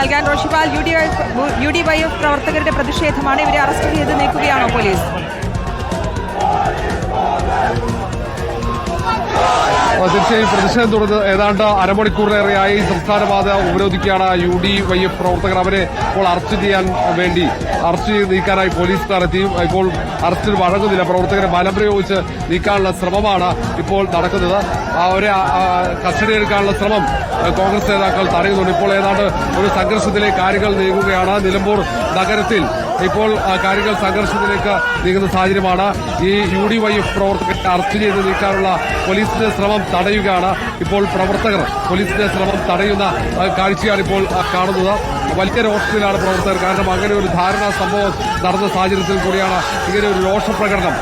നൽകാൻ Roshipal U D U D Y F പ്രവർത്തകരുടെ പ്രതിഷേധമാണ് ഇവരെ അറസ്റ്റ് ചെയ്ത് നീക്കുകയാണോ പോലീസ്? തീർച്ചയായും പ്രതിഷേധം തുടർന്ന് ഏതാണ്ട് അരമണിക്കൂറിലേറെയായി സംസ്ഥാനപാത ഉപരോധിക്കുകയാണ് യു ഡി വൈ എഫ് പ്രവർത്തകർ. അവരെ ഇപ്പോൾ അറസ്റ്റ് ചെയ്യാൻ വേണ്ടി അറസ്റ്റ് ചെയ്ത് നീക്കാനായി പോലീസുകാർ എത്തി ഇപ്പോൾ അറസ്റ്റിൽ വഴങ്ങുന്നില്ല. പ്രവർത്തകരെ ബലം പ്രയോഗിച്ച് നീക്കാനുള്ള ശ്രമമാണ് ഇപ്പോൾ നടക്കുന്നത്. അവരെ കസ്റ്റഡി എടുക്കാനുള്ള ശ്രമം കോൺഗ്രസ് നേതാക്കൾ തടയുന്നുണ്ട്. ഇപ്പോൾ ഏതാണ്ട് ഒരു സംഘർഷത്തിലെ കാര്യങ്ങൾ നീങ്ങുകയാണ് നിലമ്പൂർ നഗരത്തിൽ. ഇപ്പോൾ കാര്യങ്ങൾ സംഘർഷത്തിലേക്ക് നീങ്ങുന്ന സാഹചര്യമാണ്. ഈ യു ഡി വൈ എഫ് പ്രവർത്തകരെ അറസ്റ്റ് ചെയ്ത് നീക്കാനുള്ള പോലീസിന്റെ ശ്രമം തടയുകയാണ് ഇപ്പോൾ പ്രവർത്തകർ. പോലീസിന്റെ ശ്രമം തടയുന്ന കാഴ്ചയാണ് ഇപ്പോൾ കാണുന്നത്. വലിയ രോഷത്തിലാണ് പ്രവർത്തകർ. കാരണം അങ്ങനെ ഒരു ധാരണ സംഭവം നടന്ന സാഹചര്യത്തിൽ കൂടിയാണ് ഇങ്ങനെ ഒരു രോഷപ്രകടനം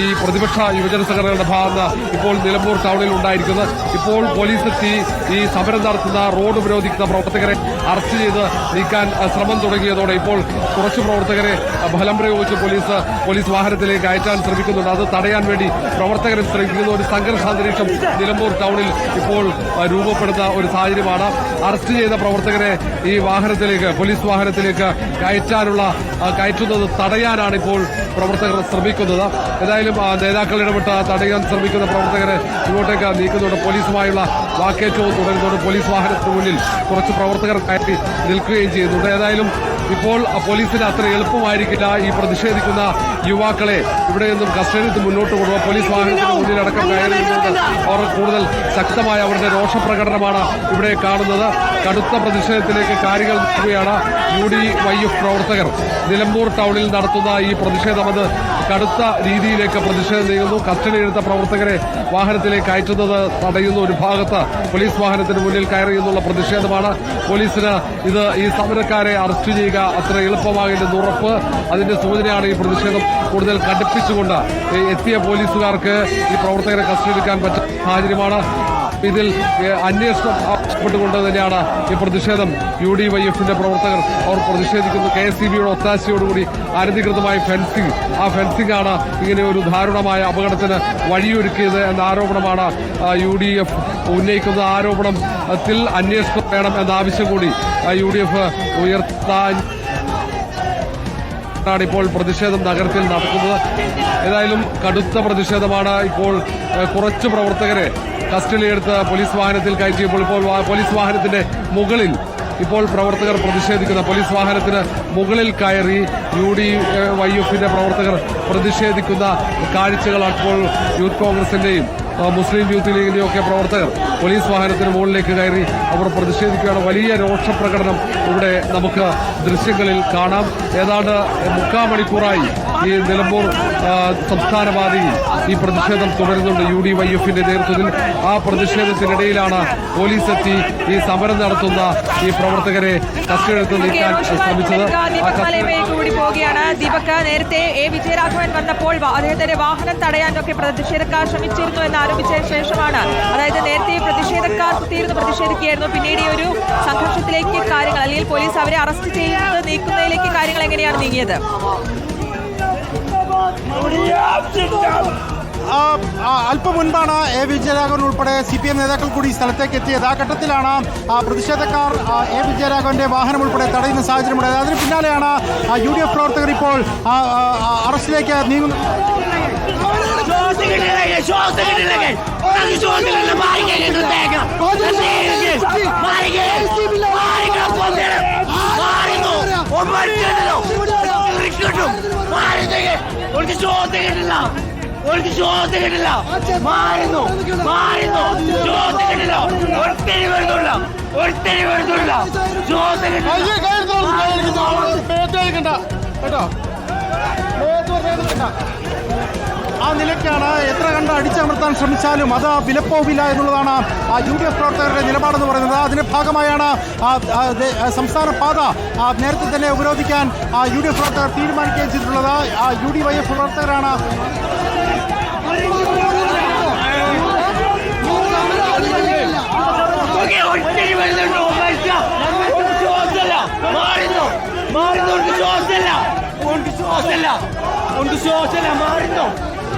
ഈ പ്രതിപക്ഷ യുവജന സംഘടനകളുടെ ഭാഗത്ത് ഇപ്പോൾ നിലമ്പൂർ ടൗണിൽ ഉണ്ടായിരിക്കുന്നത് ഇപ്പോൾ പോലീസ് എത്തി ഈ സമരം നടത്തുന്ന റോഡ് ഉപരോധിക്കുന്ന പ്രവർത്തകരെ അറസ്റ്റ് ചെയ്ത് നീക്കാൻ ശ്രമം തുടങ്ങിയതോടെ ഇപ്പോൾ കുറച്ച് പ്രവർത്തകരെ ഫലം പ്രയോഗിച്ച് പോലീസ് പോലീസ് വാഹനത്തിലേക്ക് അയറ്റാൻ ശ്രമിക്കുന്നുണ്ട്. അത് തടയാൻ വേണ്ടി പ്രവർത്തകരെ ശ്രമിക്കുന്ന ഒരു സംഘർഷാന്തരീക്ഷം നിലമ്പൂർ ടൗണിൽ ഇപ്പോൾ രൂപപ്പെടുന്ന ഒരു സാഹചര്യമാണ്. അറസ്റ്റ് ചെയ്ത പ്രവർത്തകരെ ഈ വാഹനത്തിലേക്ക് പോലീസ് വാഹനത്തിലേക്ക് കയറ്റാനുള്ള കയറ്റുന്നത് തടയാനാണ് ഇപ്പോൾ പ്രവർത്തകർ ശ്രമിക്കുന്നത്. ഏതായാലും നേതാക്കൾ ഇടപെട്ട് തടയാൻ ശ്രമിക്കുന്ന പ്രവർത്തകരെ ഇങ്ങോട്ടേക്ക് നീക്കുന്നുണ്ട് പോലീസുമായുള്ള വാക്കേറ്റവും തുടരുന്നുണ്ട് പോലീസ് വാഹനത്തിന് മുന്നിൽ കുറച്ച് പ്രവർത്തകർ കയറ്റി നിൽക്കുകയും ചെയ്യുന്നുണ്ട്. ഏതായാലും ഇപ്പോൾ പോലീസിന് അത്ര എളുപ്പമായിരിക്കില്ല ഈ പ്രതിഷേധിക്കുന്ന യുവാക്കളെ ഇവിടെ നിന്നും കസ്റ്റഡിയിൽ മുന്നോട്ട് കൊണ്ടുപോകുക പോലീസ് വാഹനത്തിന് മുന്നിലടക്കം അടക്കം നിന്നുകൊണ്ട് അവർ കൂടുതൽ ശക്തമായ അവരുടെ രോഷപ്രകടനമാണ് ഇവിടെ കാണുന്നത്. കടുത്ത പ്രതിഷേധത്തിലേക്ക് കാര്യങ്ങൾ നിൽക്കുകയാണ് യു ഡി വൈ എഫ് പ്രവർത്തകർ. നിലമ്പൂർ ടൗണിൽ നടത്തുന്ന ഈ പ്രതിഷേധം അത് കടുത്ത രീതിയിലേക്ക് പ്രതിഷേധം നീങ്ങുന്നു. കസ്റ്റഡി എടുത്ത പ്രവർത്തകരെ വാഹനത്തിലേക്ക് അയറ്റുന്നത് തടയുന്ന ഒരു ഭാഗത്ത് പോലീസ് വാഹനത്തിന് മുന്നിൽ കയറി എന്നുള്ള പ്രതിഷേധമാണ്. പോലീസിന് ഇത് ഈ സമരക്കാരെ അറസ്റ്റ് ചെയ്യുക അത്ര എളുപ്പമാകില്ലെന്ന് ഉറപ്പ്. അതിന്റെ സൂചനയാണ് ഈ പ്രതിഷേധം കൂടുതൽ കടുപ്പിച്ചുകൊണ്ട് എത്തിയ പോലീസുകാർക്ക് ഈ പ്രവർത്തകരെ കസ്റ്റഡി എടുക്കാൻ പറ്റുന്ന സാഹചര്യമാണ്. ഇതിൽ അന്വേഷണം ആവശ്യപ്പെട്ടുകൊണ്ട് തന്നെയാണ് ഈ പ്രതിഷേധം യു ഡി വൈ എഫിന്റെ പ്രവർത്തകർ അവർ പ്രതിഷേധിക്കുന്നു കെ എസ് സി ബിയുടെ ഒത്താശയോടുകൂടി അനധികൃതമായ ഫെൻസിംഗ് ആ ഫെൻസിംഗ് ആണ് ഇങ്ങനെ ഒരു ദാരുണമായ അപകടത്തിന് വഴിയൊരുക്കിയത് എന്ന ആരോപണമാണ് യു ഡി എഫ് ഉന്നയിക്കുന്ന ആരോപണത്തിൽ അന്വേഷണം വേണം എന്ന ആവശ്യം കൂടി യു ഡി എഫ് ഉയർത്താൻ ഇപ്പോൾ പ്രതിഷേധം നഗരത്തിൽ നടക്കുന്നത്. ഏതായാലും കടുത്ത പ്രതിഷേധമാണ് ഇപ്പോൾ കുറച്ച് പ്രവർത്തകരെ കസ്റ്റഡിയിലെടുത്ത് പോലീസ് വാഹനത്തിൽ കയറ്റിയപ്പോൾ ഇപ്പോൾ പോലീസ് വാഹനത്തിന്റെ മുകളിൽ ഇപ്പോൾ പ്രവർത്തകർ പ്രതിഷേധിക്കുന്ന പോലീസ് വാഹനത്തിന് മുകളിൽ കയറി യു ഡി വൈ എഫിന്റെ പ്രവർത്തകർ പ്രതിഷേധിക്കുന്ന കാഴ്ചകളാണ് അപ്പോൾ യൂത്ത് കോൺഗ്രസിന്റെയും മുസ്ലിം യൂത്ത് ലീഗിന്റെയും ഒക്കെ പ്രവർത്തകർ പോലീസ് വാഹനത്തിന് മുകളിലേക്ക് കയറി അവർ പ്രതിഷേധിക്കുകയാണ്. വലിയ രോഷപ്രകടനം ഇവിടെ നമുക്ക് ദൃശ്യങ്ങളിൽ കാണാം. ഏതാണ്ട് മുക്കാൽ മണിക്കൂറായി ഈ നിലമ്പൂർ സംസ്ഥാന പാതയിൽ ഈ പ്രതിഷേധം തുടരുന്നുണ്ട് യു ഡി വൈ എഫിന്റെ നേതൃത്വത്തിൽ. ആ പ്രതിഷേധത്തിനിടയിലാണ് പോലീസ് എത്തി ഈ സമരം നടത്തുന്ന ഈ പ്രവർത്തകരെ കസ്റ്റഡിയെടുത്ത് നീക്കാൻ ശ്രമിച്ചത്. കൂടി പോവുകയാണ്. ദീപക് നേരത്തെ എ. വിജയരാഘവൻ വന്നപ്പോൾ അദ്ദേഹത്തിന്റെ വാഹനം തടയാനൊക്കെ പ്രതിഷേധക്കാർ ശ്രമിച്ചിരുന്നു എന്ന് ആരോപിച്ച ശേഷമാണ്. അതായത് നേരത്തെ പ്രതിഷേധക്കാർ തീർന്ന് പ്രതിഷേധിക്കുകയായിരുന്നു. പിന്നീട് ഈ ഒരു സംഘർഷത്തിലേക്ക് കാര്യങ്ങൾ അല്ലെങ്കിൽ പോലീസ് അവരെ അറസ്റ്റ് ചെയ്യുന്നത് നീക്കുന്നതിലേക്ക് കാര്യങ്ങൾ എങ്ങനെയാണ് നീങ്ങിയത്? അല്പം മുൻപാണ് എ വിജയരാഘവൻ ഉൾപ്പെടെ സി പി എം നേതാക്കൾ കൂടി സ്ഥലത്തേക്ക് എത്തിയത് ആ ഘട്ടത്തിലാണ് പ്രതിഷേധക്കാർ എ വിജയരാഘവന്റെ വാഹനം ഉൾപ്പെടെ തടയുന്ന സാഹചര്യമുണ്ടായത് അതിന് പിന്നാലെയാണ് യു ഡി എഫ് പ്രവർത്തകർ ഇപ്പോൾ അറസ്റ്റിലേക്ക് നീങ്ങുന്നത് ശ്വാസം കിട്ടില്ല കിട്ടും ഒരു ശ്വാസം കിട്ടില്ല മാറുന്നു. മാറുന്നു ശ്വാസം കിട്ടില്ല ഒരുത്തരി വരുന്നില്ല. ഒരുത്തരി വരുന്നില്ല ശ്വാസം കിട്ടില്ല കേട്ടോ? ആ നിലയ്ക്കാണ് എത്ര കണ്ട് അടിച്ചമർത്താൻ ശ്രമിച്ചാലും അത് വിലപ്പോവില്ല എന്നുള്ളതാണ് ആ യു ഡി എഫ് പ്രവർത്തകരുടെ നിലപാടെന്ന് പറയുന്നത് അതിന്റെ ഭാഗമായാണ് സംസ്ഥാന പാത നേരത്തെ തന്നെ ഉപരോധിക്കാൻ യു ഡി എഫ് പ്രവർത്തകർ തീരുമാനിക്കുകയും ചെയ്തിട്ടുള്ളത് ആ, യു ഡി വൈ എഫ് പ്രവർത്തകരാണ് ഒത്തിരി വരുന്നുണ്ട്. നമുക്ക് ശ്വാസമില്ല. മാറുന്നു മാറുന്നു എനിക്ക് ശ്വാസമില്ല എനിക്ക് മാറുന്നു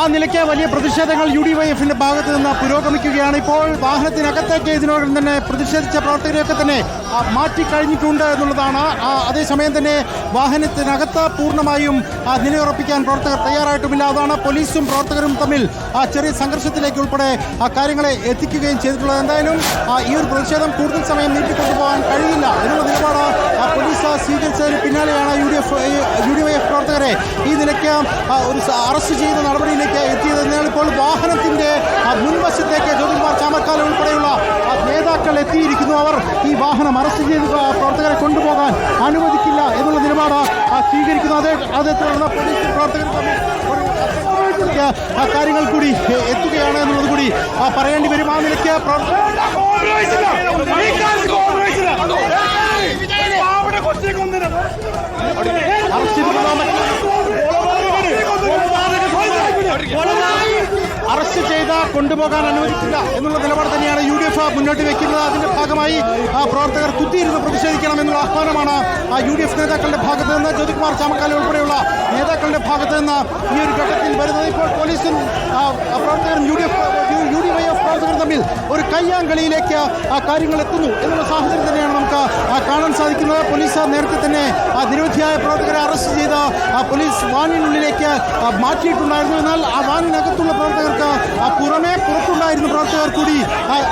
ആ നിലയ്ക്ക് വലിയ പ്രതിഷേധങ്ങൾ യു ഡി വൈ എഫിന്റെ ഭാഗത്ത് നിന്ന് പുരോഗമിക്കുകയാണ്. ഇപ്പോൾ വാഹനത്തിനകത്തേക്ക് ഇതിനോടൊപ്പം തന്നെ പ്രതിഷേധിച്ച പ്രവർത്തകരെയൊക്കെ തന്നെ മാറ്റിക്കഴിഞ്ഞിട്ടുണ്ട് എന്നുള്ളതാണ്. അതേസമയം തന്നെ വാഹനത്തിനകത്ത് പൂർണമായും നിലയുറപ്പിക്കാൻ പ്രവർത്തകർ തയ്യാറായിട്ടുമില്ല. അതാണ് പോലീസും പ്രവർത്തകരും തമ്മിൽ ചെറിയ സംഘർഷത്തിലേക്ക് ഉൾപ്പെടെ ആ കാര്യങ്ങളെ എത്തിക്കുകയും ചെയ്തിട്ടുള്ളത്. എന്തായാലും ഈ ഒരു പ്രതിഷേധം കൂടുതൽ സമയം നീട്ടിക്കൊണ്ടുപോകാൻ കഴിയില്ല. എന്നുള്ള നിലപാട് പോലീസ് സ്വീകരിച്ചതിന് പിന്നാലെയാണ് യു ഡി എഫ് പ്രവർത്തകരെ ഈ നിലയ്ക്ക് ഒരു അറസ്റ്റ് ചെയ്ത നടപടിയിലേക്ക് എത്തിയത് ഇപ്പോൾ വാഹനത്തിന്റെ ആ, മുൻവശത്തേക്ക് ജ്യോതികുമാർ ചാമക്കാല ഉൾപ്പെടെയുള്ള നേതാക്കൾ എത്തിയിരിക്കുന്നു. അവർ ഈ വാഹനം അറസ്റ്റ് ചെയ്ത് പ്രവർത്തകരെ കൊണ്ടുപോകാൻ അനുവദിക്കില്ല എന്നുള്ള നിലപാട് സ്വീകരിക്കുന്നു. അതേ അതേ തുടർന്ന് പോലീസ് പ്രവർത്തകർ കാര്യങ്ങൾ കൂടി എത്തുകയാണ് എന്നുള്ളത് കൂടി പറയേണ്ടി വരും. ആ നിലയ്ക്ക് അറസ്റ്റ് അറസ്റ്റ് ചെയ്ത കൊണ്ടുപോകാൻ അനുവദിക്കില്ല എന്നുള്ള നിലപാട് തന്നെയാണ് യു ഡി എഫ് മുന്നോട്ട് വെക്കുന്നത്. അതിന്റെ ഭാഗമായി പ്രവർത്തകർ കുത്തിയിരുന്ന് പ്രതിഷേധിക്കണം എന്നുള്ള ആഹ്വാനമാണ് യു ഡി എഫ് നേതാക്കളുടെ ഭാഗത്ത് നിന്ന് ജ്യോതികുമാർ ചാമക്കാല ഉൾപ്പെടെയുള്ള നേതാക്കളുടെ ഭാഗത്ത് നിന്ന് ഈ ഒരു ഘട്ടത്തിൽ വരുന്നത്. ഇപ്പോൾ പോലീസും പ്രവർത്തകരും U D F U D Y F പ്രവർത്തകർ തമ്മിൽ ഒരു കയ്യാങ്കളിയിലേക്ക് ആ കാര്യങ്ങൾ എത്തുന്നു എന്നുള്ള സാഹചര്യം തന്നെയാണ് നമുക്ക് കാണാൻ സാധിക്കുന്നത്. പോലീസ് നേരത്തെ തന്നെ ആ നിരവധിയായ പ്രവർത്തകരെ അറസ്റ്റ് ചെയ്ത് ആ പോലീസ് വാനിനുള്ളിലേക്ക് മാറ്റിയിട്ടുണ്ടായിരുന്നു. എന്നാൽ ആ വാനിനകത്തുള്ള പ്രവർത്തകർക്ക് പുറമേ പുറത്തുണ്ടായിരുന്ന പ്രവർത്തകർ കൂടി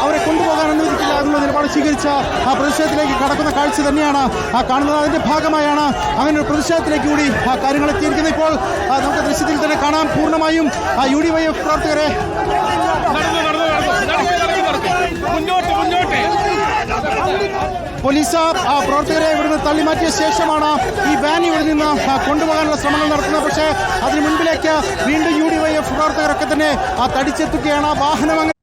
അവരെ കൊണ്ടുപോകാൻ അനുവദിക്കില്ല എന്നുള്ള നിലപാട് സ്വീകരിച്ച ആ പ്രതിഷേധത്തിലേക്ക് കടക്കുന്ന കാഴ്ച തന്നെയാണ് ആ കാണുന്നത്. അതിന്റെ ഭാഗമായാണ് അങ്ങനെ ഒരു പ്രതിഷേധത്തിലേക്ക് കൂടി ആ കാര്യങ്ങൾ എത്തിയിരിക്കുന്നത്. ഇപ്പോൾ നമുക്ക് ദൃശ്യത്തിൽ തന്നെ കാണാം. പൂർണമായും യു ഡി വൈ എഫ് പ്രവർത്തകരെ പോലീസ് ആ പ്രവർത്തകരെ ഇവിടുന്ന് തള്ളിമാറ്റിയ ശേഷമാണ് ഈ വാൻ ഇവിടെ നിന്ന് കൊണ്ടുപോകാനുള്ള ശ്രമങ്ങൾ നടത്തുന്നത്. പക്ഷേ അതിന് മുൻപിലേക്ക് വീണ്ടും യു ഡി വൈ എഫ് പ്രവർത്തകരൊക്കെ തന്നെ ആ തടിച്ചെത്തുകയാണ്. വാഹനം